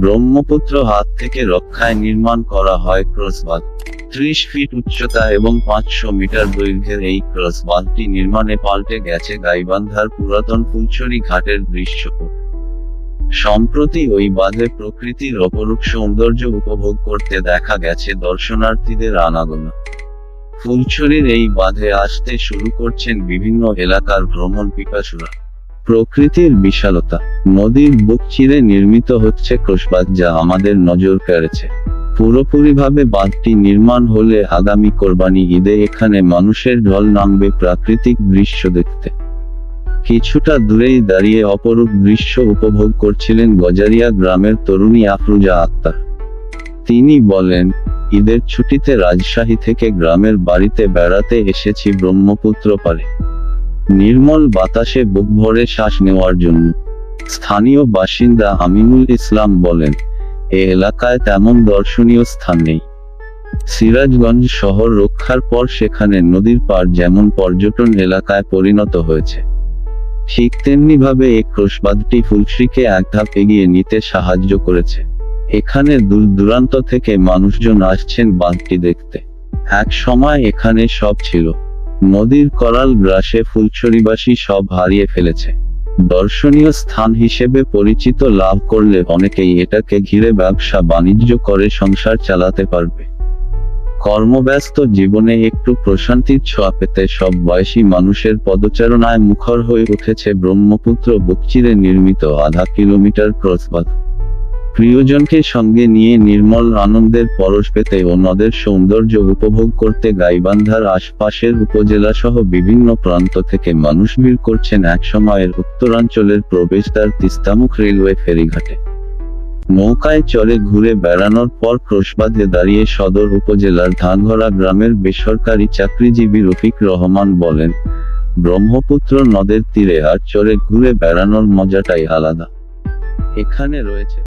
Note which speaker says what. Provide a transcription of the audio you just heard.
Speaker 1: ব্রহ্মপুত্র হাত থেকে রক্ষায় নির্মাণ করা হয় ক্রসবাঁধ ত্রিশ ফিট উচ্চতা এবং পাঁচশো মিটার দৈর্ঘ্যের এই ক্রসবাঁধটি নির্মাণে পাল্টে গেছে গাইবান্ধার পুরাতন ফুলছড়ি ঘাটের দৃশ্যপট। সম্প্রতি ওই বাঁধে প্রকৃতির অপরূপ সৌন্দর্য উপভোগ করতে দেখা গেছে দর্শনার্থীদের আনাগোনা। ফুলছড়ির এই বাঁধে আসতে শুরু করছেন বিভিন্ন এলাকার ভ্রমণ পিপাসুরা। প্রকৃতির বিশালতা। নদীর বুক চিরে নির্মিত হচ্ছে ক্রসবাঁধ যা আমাদের নজর কেড়েছে। পুরোপুরিভাবে বাঁধটি নির্মাণ হলে আগামী কোরবানি ঈদে এখানে মানুষের ঢল নামবে প্রাকৃতিক দৃশ্য দেখতে। কিছুটা দূরেই দাঁড়িয়ে অপরূপ দৃশ্য উপভোগ করছিলেন গজারিয়া গ্রামের তরুণী আফরুজা আক্তার। তিনি বলেন, ঈদের ছুটিতে রাজশাহী থেকে গ্রামের বাড়িতে বেড়াতে এসেছি ব্রহ্মপুত্র পারে নির্মল বাতাসে বুক ভরে শ্বাস নেওয়ার জন্য। স্থানীয় বাসিন্দা আমিনুল ইসলাম বলেন, এ এলাকায় তেমন দর্শনীয় স্থান নেই। সিরাজগঞ্জ শহর রক্ষার পর সেখানে নদীর পার যেমন পর্যটন এলাকায় পরিণত হয়েছে। ঠিক তেমনিভাবে এই ক্রোশবাদটি ফুলশ্রীকে এক ধাপ এগিয়ে নিতে সাহায্য করেছে। এখানে দূর দূরান্ত থেকে মানুষজন আসছেন বাঁধটি দেখতে। এক সময় এখানে সব ছিল। নদীর করাল গ্রাসে ফুলছড়িবাসী সব হারিয়ে ফেলেছে। দর্শনীয় স্থান হিসেবে পরিচিত লাভ করলে অনেকেই এটাকে ঘিরে ব্যবসা বাণিজ্য করে সংসার চালাতে পারবে। কর্মব্যস্ত জীবনে একটু প্রশান্তির ছোঁয়া পেতে সব বয়সী মানুষের পদচারণায় মুখর হয়ে উঠেছে ব্রহ্মপুত্র বুকচিরে নির্মিত আধা কিলোমিটার ক্রসবাদ প্রিয়জনকে সঙ্গে নিয়ে নির্মল আনন্দের পরশ পেতে ও নদের সৌন্দর্য উপভোগ করতে গাইবান্ধার আশপাশের উপজেলা সহ বিভিন্ন প্রান্ত থেকে মানুষ ভিড় করছেন একসময়ের উত্তরাঞ্চলের প্রবেশদ্বার তিস্তামুখ রেলওয়ে ফেরিঘাটে। নৌকায় চড়ে ঘুরে বেড়ানোর পর ক্রোশবাদে দাঁড়িয়ে সদর উপজেলার ধানঘরা গ্রামের বেসরকারি চাকরিজীবী রফিক রহমান বলেন, ব্রহ্মপুত্র নদের তীরে আর চড়ে ঘুরে বেড়ানোর মজাটাই আলাদা। এখানে রয়েছে